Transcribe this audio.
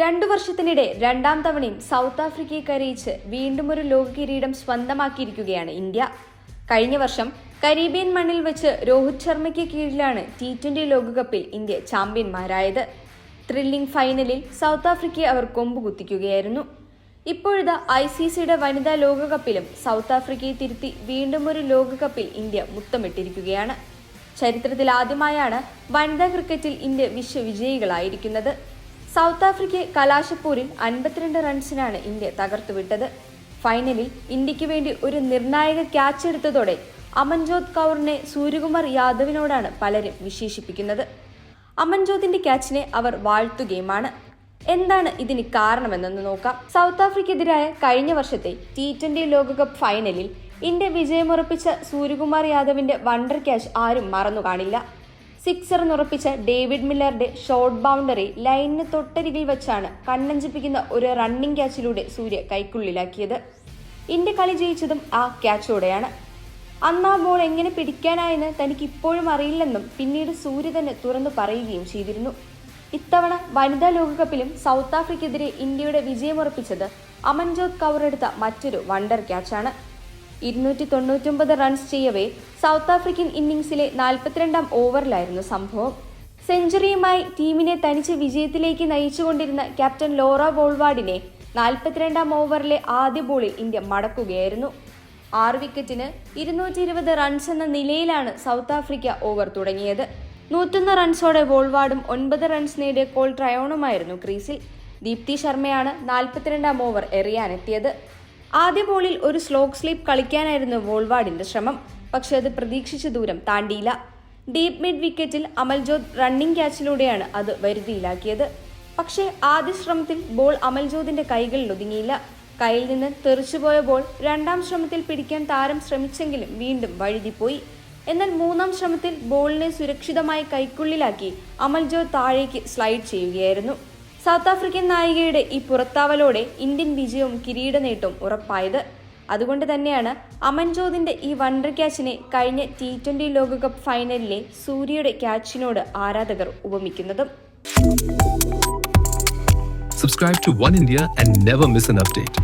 രണ്ടു വർഷത്തിനിടെ രണ്ടാം തവണയും സൗത്ത് ആഫ്രിക്കയെ കരയിച്ച് വീണ്ടും ഒരു ലോക കിരീടം സ്വന്തമാക്കിയിരിക്കുകയാണ് ഇന്ത്യ. കഴിഞ്ഞ വർഷം കരീബിയൻ മണ്ണിൽ വെച്ച് രോഹിത് ശർമ്മയ്ക്ക് കീഴിലാണ് ടി ട്വന്റി ലോകകപ്പിൽ ഇന്ത്യ ചാമ്പ്യന്മാരായത്. ത്രില്ലിംഗ് ഫൈനലിൽ സൗത്ത് ആഫ്രിക്കയെ അവർ കൊമ്പുകുത്തിക്കുകയായിരുന്നു ഇപ്പോഴത്തെ ഐ സി സിയുടെ വനിതാ ലോകകപ്പിലും സൗത്ത് ആഫ്രിക്കയെ തിരുത്തി വീണ്ടും ഒരു ലോകകപ്പിൽ ഇന്ത്യ മുത്തമിട്ടിരിക്കുകയാണ്. ചരിത്രത്തിൽ ആദ്യമായാണ് വനിതാ ക്രിക്കറ്റിൽ ഇന്ത്യ വിശ്വവിജയികളായിരിക്കുന്നത്. സൗത്ത് ആഫ്രിക്കയെ കലാശപ്പൂരിൽ അൻപത്തിരണ്ട് റൺസിനാണ് ഇന്ത്യ തകർത്തുവിട്ടത്. ഫൈനലിൽ ഇന്ത്യയ്ക്ക് വേണ്ടി ഒരു നിർണായക ക്യാച്ച് എടുത്തതോടെ അമൻജോത് കൗറിനെ സൂര്യകുമാർ യാദവിനോടാണ് പലരും വിശേഷിപ്പിക്കുന്നത്. അമൻജോതിന്റെ ക്യാച്ചിനെ അവർ വാഴ്ത്തുകയുമാണ്. എന്താണ് ഇതിന് കാരണമെന്നൊന്ന് നോക്കാം. സൗത്ത് ആഫ്രിക്കെതിരായ കഴിഞ്ഞ വർഷത്തെ ടി ട്വന്റി ലോകകപ്പ് ഫൈനലിൽ ഇന്ത്യ വിജയമുറപ്പിച്ച സൂര്യകുമാർ യാദവിന്റെ വണ്ടർ ക്യാച്ച് ആരും മറന്നു കാണില്ല സിക്സർ എന്നുറപ്പിച്ച ഡേവിഡ് മില്ലറുടെ ഷോർട്ട് ബൗണ്ടറി ലൈനിന് തൊട്ടരികിൽ വെച്ചാണ് കണ്ണഞ്ചിപ്പിക്കുന്ന ഒരു റണ്ണിംഗ് ക്യാച്ചിലൂടെ സൂര്യ കൈക്കുള്ളിലാക്കിയത്. ഇന്ത്യ കളി ജയിച്ചതും ആ ക്യാച്ചോടെയാണ് അന്ന് ആ ബോൾ എങ്ങനെ പിടിക്കാനായെന്ന് തനിക്ക് ഇപ്പോഴും അറിയില്ലെന്നും പിന്നീട് സൂര്യ തന്നെ തുറന്നു പറയുകയും ചെയ്തിരുന്നു. ഇത്തവണ വനിതാ ലോകകപ്പിലും സൗത്ത് ആഫ്രിക്കെതിരെ ഇന്ത്യയുടെ വിജയമുറപ്പിച്ചത് അമൻജോത് കൗർ എടുത്ത മറ്റൊരു വണ്ടർ ക്യാച്ചാണ് ഇരുന്നൂറ്റി തൊണ്ണൂറ്റൊമ്പത് റൺസ് ചെയ്യവേ സൗത്ത് ആഫ്രിക്കൻ ഇന്നിംഗ്സിലെ നാൽപ്പത്തിരണ്ടാം ഓവറിലായിരുന്നു സംഭവം. സെഞ്ചുറിയുമായി ടീമിനെ തനിച്ച് വിജയത്തിലേക്ക് നയിച്ചുകൊണ്ടിരുന്ന ക്യാപ്റ്റൻ ലോറ വോൾവാർഡിനെ നാൽപ്പത്തിരണ്ടാം ഓവറിലെ ആദ്യ ബോളിൽ ഇന്ത്യ മടക്കുകയായിരുന്നു. ആറ് വിക്കറ്റിന് ഇരുന്നൂറ്റി ഇരുപത് റൺസ് എന്ന നിലയിലാണ് സൗത്ത് ആഫ്രിക്ക ഓവർ തുടങ്ങിയത്. നൂറ്റൊന്ന് റൺസോടെ വോൾവാർഡും ഒൻപത് റൺസ് നേടിയ കോൾ ട്രയോണുമായിരുന്നു ക്രീസിൽ. ദീപ്തി ശർമ്മയാണ് നാൽപ്പത്തിരണ്ടാം ഓവർ എറിയാനെത്തിയത്. ആദ്യ ബോളിൽ ഒരു സ്ലോക്ക് സ്ലീപ്പ് കളിക്കാനായിരുന്നു വോൾവാർഡിന്റെ ശ്രമം. പക്ഷെ അത് പ്രതീക്ഷിച്ച ദൂരം താണ്ടിയില്ല. ഡീപ് മിഡ് വിക്കറ്റിൽ അമൽജോത് റണ്ണിംഗ് ക്യാച്ചിലൂടെയാണ് അത് വരുതിയിലാക്കിയത്. പക്ഷേ ആദ്യ ശ്രമത്തിൽ ബോൾ അമൽജോതിന്റെ കൈകളിൽ ഒതുങ്ങിയില്ല. കയ്യിൽ നിന്ന് തെറിച്ചുപോയ ബോൾ രണ്ടാം ശ്രമത്തിൽ പിടിക്കാൻ താരം ശ്രമിച്ചെങ്കിലും വീണ്ടും വഴുതിപ്പോയി. എന്നാൽ മൂന്നാം ശ്രമത്തിൽ ബോളിനെ സുരക്ഷിതമായി കൈക്കുള്ളിലാക്കി അമൽജോത് താഴേക്ക് സ്ലൈഡ് ചെയ്യുകയായിരുന്നു. സൗത്ത് ആഫ്രിക്കൻ നായികയുടെ ഈ പുറത്താവലോടെ ഇന്ത്യൻ വിജയവും കിരീട നേട്ടവും ഉറപ്പായത് അതുകൊണ്ട് തന്നെയാണ് അമൻജോതിന്റെ ഈ വണ്ടർ ക്യാച്ചിനെ കഴിഞ്ഞ ടി ട്വന്റി ലോകകപ്പ് ഫൈനലിലെ സൂര്യയുടെ ക്യാച്ചിനോട് ആരാധകർ ഉപമിക്കുന്നതും Subscribe to One India and never miss an update.